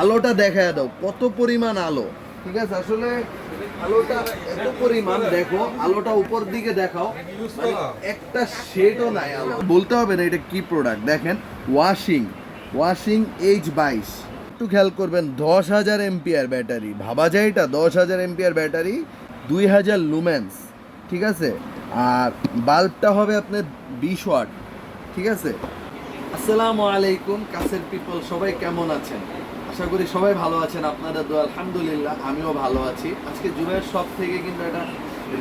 আলোটা দেখা দাও, কত পরিমাণ আলো? ঠিক আছে, আসলে আলোটা এত পরিমাণ, দেখো, আলোটা উপর দিকে দেখাও মানে একটা শেডও নাই আলো। বলতে হবে না এটা কি প্রোডাক্ট দেখেন ওয়াশিং ওয়াশিং এইচ বাইশ। একটু খেয়াল করবেন, দশ হাজার এমপিআর ব্যাটারি, ভাবা যায় এটা? দশ হাজার এমপিআর ব্যাটারি, দুই হাজার লুমেন্স ঠিক আছে? আর বাল্বটা হবে আপনার বিশ ওয়াট, ঠিক আছে? আসসালামু আলাইকুম, কাছের পিপল সবাই কেমন আছেন? আশা করি সবাই ভালো আছেন, আপনাদের দোয়া, আলহামদুলিল্লাহ, আমিও ভালো আছি। আজকে জুবের শপ থেকে কিন্তু একটা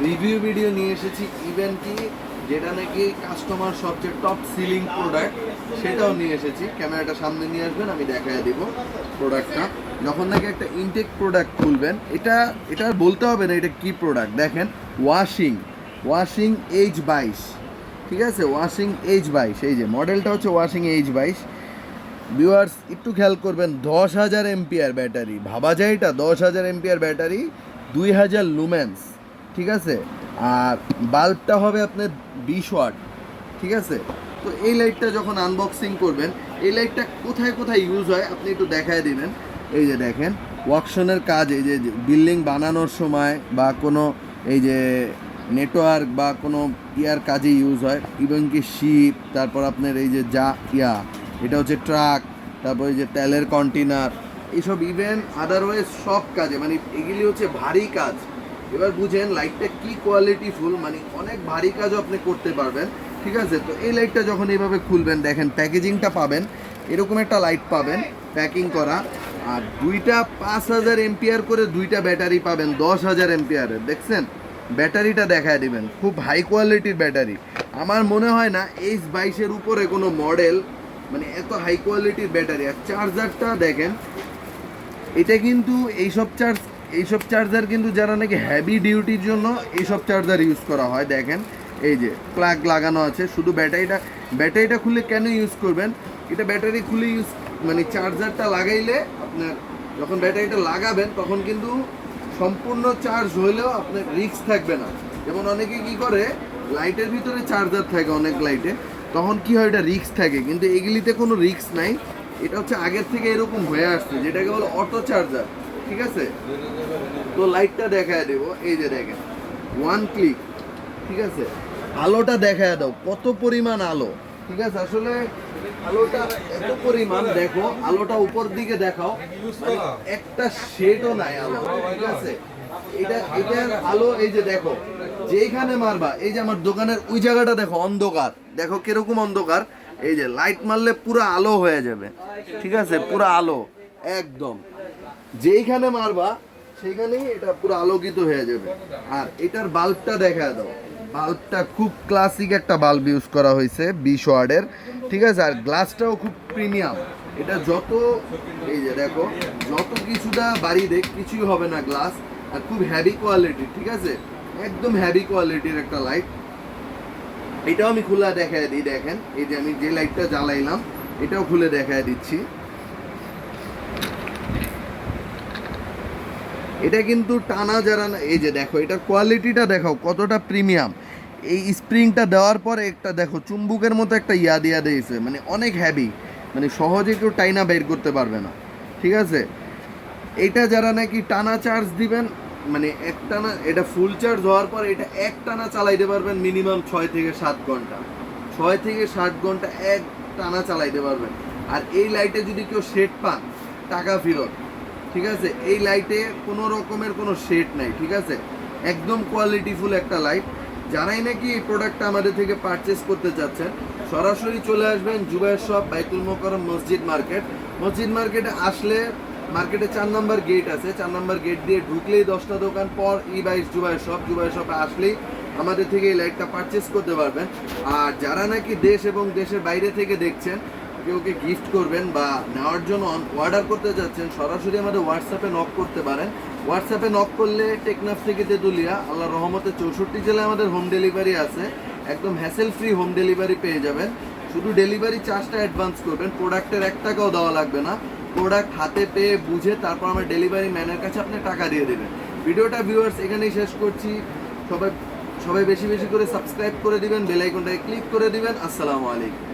রিভিউ ভিডিও নিয়ে এসেছি ইভেন কি, যেটা নাকি কাস্টমার সবচেয়ে টপ সিলিং প্রোডাক্ট সেটাও নিয়ে এসেছি। ক্যামেরাটা সামনে নিয়ে আসবেন, আমি দেখায় দিব প্রোডাক্টটা যখন নাকি একটা ইনটেক প্রোডাক্ট খুলবেন, এটা এটা বলতে হবে না এটা কি প্রোডাক্ট দেখেন ওয়াশিং ওয়াশিং এইচ বাইশ। ঠিক আছে? ওয়াশিং এইচ বাইশ। এই যে মডেলটা হচ্ছে ওয়াশিং এইচ বাইশ। ভিউয়ার্স একটু খেয়াল করবেন, দশ হাজার এমপিআর ব্যাটারি। ভাবা যায় এটা? দশ হাজার এমপিআর ব্যাটারি, দুই হাজার লুমেন্স ঠিক আছে? আর বাল্বটা হবে আপনার বিশ ওয়াট। ঠিক আছে? তো এই লাইটটা যখন আনবক্সিং করবেন, এই লাইটটা কোথায় কোথায় ইউজ হয়, আপনি একটু দেখায় দিবেন। এই যে দেখেন ওয়াকশনের কাজ, এই যে বিল্ডিং বানানোর সময় বা কোনো, এই যে নেটওয়ার্ক বা কোনো ইয়ার কাজে ইউজ হয়। ইভেন কি শিপ তারপর আপনার এই যে যা, ইয়া, এটা হচ্ছে ট্রাক তারপর এই যে তেলের কন্টেনার এইসব ইভেন আদারওয়াইজ সব কাজে মানে এগুলি হচ্ছে ভারী কাজ। এবার বুঝেন লাইটটা কি কোয়ালিটি ফুল মানে অনেক ভারী কাজও আপনি করতে পারবেন, ঠিক আছে? তো এই লাইটটা যখন এইভাবে খুলবেন, দেখেন প্যাকেজিংটা পাবেন, এরকম একটা লাইট পাবেন প্যাকিং করা। আর দুইটা পাঁচ হাজার এমপিআর করে দুইটা ব্যাটারি পাবেন, দশ হাজার এমপিআরের, দেখছেন? ব্যাটারিটা দেখায় দিবেন, খুব হাই কোয়ালিটির ব্যাটারি। আমার মনে হয় না এইচ বাইশের উপরে কোনো মডেল মানে এত হাই কোয়ালিটির ব্যাটারি। আর চার্জারটা দেখেন, এটা কিন্তু এইসব চার্জ এইসব চার্জার কিন্তু যারা নাকি হ্যাভি ডিউটির জন্য এইসব চার্জার ইউজ করা হয়, দেখেন। এই যে প্লাগ লাগানো আছে, শুধু ব্যাটারিটা ব্যাটারিটা খুলে কেন ইউজ করবেন? এটা ব্যাটারি খুলে ইউজ মানে চার্জারটা লাগাইলে আপনার যখন ব্যাটারিটা লাগাবেন, তখন কিন্তু সম্পূর্ণ চার্জ হইলেও আপনার রিক্স থাকবে না। যেমন অনেকে কি করে লাইটের ভিতরে চার্জার থাকে অনেক লাইটে তখন কি হয়, এটা রিস্ক থাকে। কিন্তু এগুলিতে কোনো রিস্ক নাই। এটা হচ্ছে আগের থেকে এরকম হয়ে আসছে, যেটাকে বলো অটো চার্জার ঠিক আছে? তো লাইটটা দেখায় দেবো, এই যে দেখেন ওয়ান ক্লিক ঠিক আছে? আলোটা দেখায় দাও, কত পরিমাণ আলো, ঠিক আছে? আসলে আলোটা এত পরিমাণ, দেখো, আলোটা উপর দিকে দেখাও। মানে একটা শেডও নাই আলো, ঠিক আছে? এটা, এটার আলো, এই যে দেখো যেখানে মারবা, এই যে আমার দোকানের ওই জায়গাটা দেখো, অন্ধকার। দেখো কীরকম অন্ধকার? এই যে লাইট মারলে পুরো আলো হয়ে যাবে, ঠিক আছে? পুরো আলো, একদম। যেইখানে মারবা, সেইখানেই এটা পুরো আলোকিত হয়ে যাবে। আর এটার বাল্বটা দেখা দাও। বাল্বটা খুব ক্লাসিক একটা বাল্ব ইউজ করা হয়েছে বিশ ওয়ার্ডের ঠিক আছে, আর গ্লাসটাও খুব প্রিমিয়াম এটা যত, এই যে দেখো, যত কিছুটা বাড়ি দেখ, কিছুই হবে না গ্লাস আর খুব হ্যাভি কোয়ালিটির ঠিক আছে? একদম হ্যাভি কোয়ালিটির একটা লাইট এটাও আমি খোলা দেখায় দিই, দেখেন, এই যে আমি যে লাইটটা জ্বালাইলাম, এটাও খুলে দেখায় দিচ্ছি। এটা কিন্তু টানা যারা এই যে দেখো, এটার কোয়ালিটিটা দেখো কতটা প্রিমিয়াম এই স্প্রিংটা দেওয়ার পর একটা দেখো, চুম্বুকের মতো একটা ইয়া দিয়া দিয়েছে মানে অনেক হ্যাভি মানে সহজে কেউ টাইনা বের করতে পারবে না, ঠিক আছে? এটা যারা নাকি টানা চার্জ দিবেন মানে এক টানা, এটা ফুল চার্জ হওয়ার পর এটা এক টানা চালাইতে পারবেন মিনিমাম ছয় থেকে সাত ঘণ্টা, ছয় থেকে সাত ঘণ্টা এক টানা চালাইতে পারবেন। আর এই লাইটে যদি কেউ শেড পান, টাকা ফেরত, ঠিক আছে? এই লাইটে কোনো রকমের কোনো শেড নাই, ঠিক আছে? একদম কোয়ালিটিফুল একটা লাইট যারাই নাকি এই প্রোডাক্টটা আমাদের থেকে পারচেস করতে চাচ্ছেন? সরাসরি চলে আসবেন জুবাইর শপ বাইতুল মোকরম মসজিদ মার্কেট। মসজিদ মার্কেটে আসলে মার্কেটে চার নাম্বার গেট আছে। চার নাম্বার গেট দিয়ে ঢুকলেই দশটা দোকান পর ই বাইশ জুবাইর শপ জুবাইর শপে আসলেই আমাদের থেকে এই লাইটটা পারচেস করতে পারবেন। আর যারা নাকি দেশ এবং দেশের বাইরে থেকে দেখছেন কেউকে গিফট করবেন বা নেওয়ার জন্য অর্ডার করতে যাচ্ছেন, সরাসরি আমাদের হোয়াটসঅ্যাপে নক করতে পারেন। হোয়াটসঅ্যাপে নক করলে টেকনাফ থেকে তেঁতুলিয়া আল্লাহ রহমতে চৌষট্টি জেলায় আমাদের হোম ডেলিভারি আছে। একদম হ্যাসেল ফ্রি হোম ডেলিভারি পেয়ে যাবেন। শুধু ডেলিভারি চার্জটা অ্যাডভান্স করবেন প্রোডাক্টের এক টাকাও দেওয়া লাগবে না। প্রোডাক্ট হাতে পেয়ে বুঝে তারপর আমার ডেলিভারি ম্যানের কাছে আপনি টাকা দিয়ে দেবেন। ভিডিওটা ভিউয়ার্স এখানেই শেষ করছি। সবাই সবাই বেশি বেশি করে সাবস্ক্রাইব করে দিবেন বেল আইকনটাকে ক্লিক করে দিবেন। আসসালামু আলাইকুম।